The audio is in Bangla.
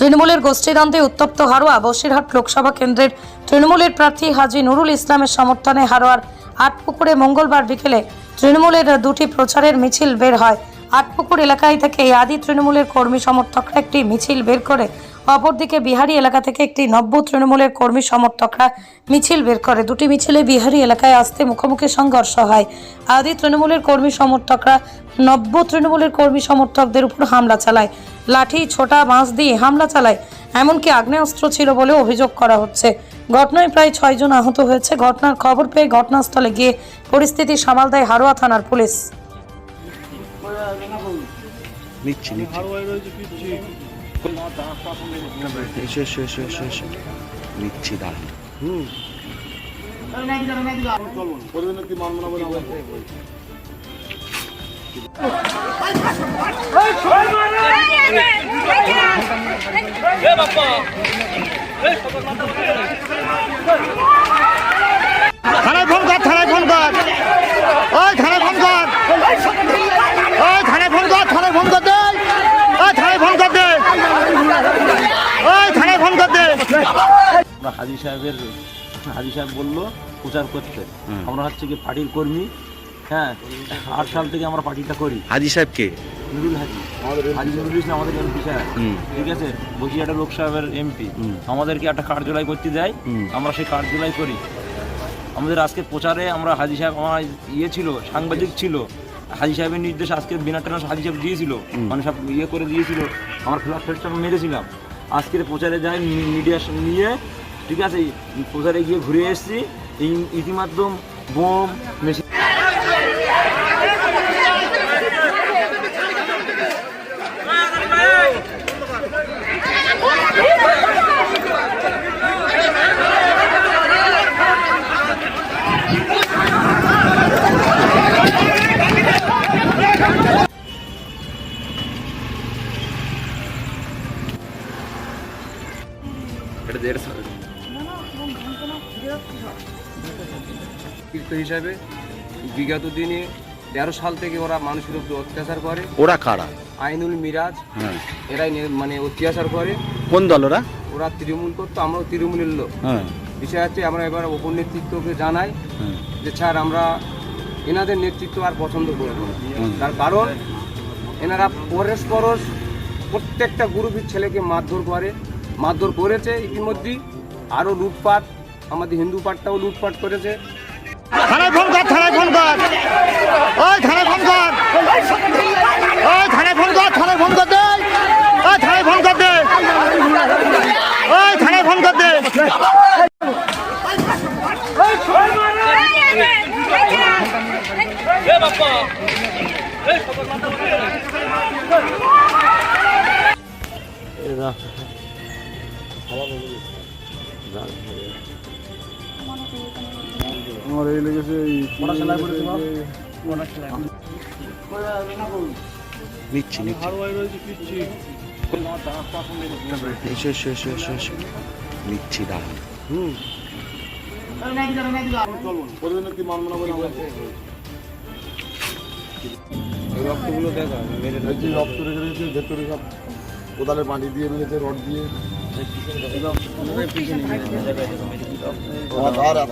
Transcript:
তৃণমূলের গোষ্ঠীদ্বন্দ্বে উত্তপ্ত হারোয়া, বসিরহাট লোকসভা কেন্দ্রের তৃণমূলের প্রার্থী হাজি নুরুল ইসলামের সমর্থনে হারোয়ার আটপুকুরে মঙ্গলবার বিকেলে তৃণমূলের দুটি প্রচারের মিছিল বের হয়। আটপুকুর এলাকায় থেকে এই আদি তৃণমূলের কর্মী সমর্থকরা একটি মিছিল বের করে অপরদিকে বিহারি এলাকা থেকে একটি নব্য তৃণমূলের কর্মী সমর্থকরা মিছিল বের করে। দুটি মিছিলে বিহারি এলাকায় আসতে মুখোমুখি সংঘর্ষ হয়। আদি তৃণমূলের কর্মী সমর্থকরা নব্য তৃণমূলের কর্মী সমর্থকদের উপর হামলা চালায়। লাঠি, ছোটা, বাঁশ দিয়ে হামলা চালায়। এমনকি আগ্নেয়াস্ত্র ছিল বলে অভিযোগ করা হচ্ছে। ঘটনায় প্রায় ছয়জন আহত হয়েছে। ঘটনার খবর পেয়ে ঘটনাস্থলে গিয়ে পরিস্থিতি সামাল দেয় হারোয়া থানার পুলিশ। নিচ্ছি নিচ্ছি। এসো এসো এসো এসো এসো নিচ্ছি দাঁড়ান থানায় ফোন কর থানায় ফোন কর ওই থানায় ফোন কর ওই থানায় ফোন কর থানায় ফোন কর দে ওই থানায় ফোন কর দে ওই থানায় ফোন কর দে আমরা হাজি সাহেবের হাজি সাহেব বলল প্রচার করতে। আমরা হচ্ছে কি পার্টির কর্মী। হ্যাঁ আট সাল থেকে আমরা পার্টিটা করি। হাজি সাহেবকে নুরুল হাজি। হাজি নুরুল ইসলাম আমাদের এমপি সাহেব ঠিক আছে? বসিরহাটের লোকসভার এমপি। আমাদেরকে একটা কার্যালয় করতে দেয়। আমরা সেই কার্যালয় করি। আমাদের আজকে প্রচারে আমরা হাজি সাহেব আমার ইয়ে ছিল সাংবাদিক ছিল। হাজি সাহেবের নির্দেশ আজকে বিনা টেনা হাজি সাহেব দিয়েছিল। মানে সব ইয়ে করে দিয়েছিল। আমার ফ্ল্যাট ফ্ল্যাট মেরেছিলাম। আজকের প্রচারে যাই মিডিয়া নিয়ে ঠিক আছে প্রচারে গিয়ে ঘুরে এসেছি। এই ইতিমাধ্যম বোম মেশিন। সাল কৃত হিসাবে বিগত দিনে তেরো সাল থেকে ওরা মানুষের উপর অত্যাচার করে। ওরা কারা? আইনুল মিরাজ। হ্যাঁ। এরাই মানে অত্যাচার করে। কোন দল ওরা? ওরা তৃণমূল করতো আমরাও তৃণমূলের লোক। হ্যাঁ। বিষয় হচ্ছে আমরা এবার ওপর নেতৃত্বকে জানাই হ্যাঁ। যে স্যার আমরা এনাদের নেতৃত্ব আর পছন্দ করব না। তার কারণ এনারা পরশ পরশ প্রত্যেকটা গ্রুপের ছেলেকে মারধর করে। মারধর করেছে। ইতিমধ্যেই আরও লুটপাট আমাদের হিন্দু পাটটাও লুটপাট করেছে। থানায় ফোন কর থানায় ফোন কর। ওই থানায় ফোন কর। ওই থানায় ফোন কর থানায় ফোন কর দে। ওই থানায় ফোন কর দে। ওই থানায় ফোন কর দে। নিচ্ছি নিচ্ছি এসো এসো এসো এসো নিচ্ছি দাঁড়ান এই রক্তগুলো দেখা রক্ত রেখে রেখেছে ভেতরে সব কোদালে মাটি দিয়ে মেরেছে রড দিয়ে আমার ধার এত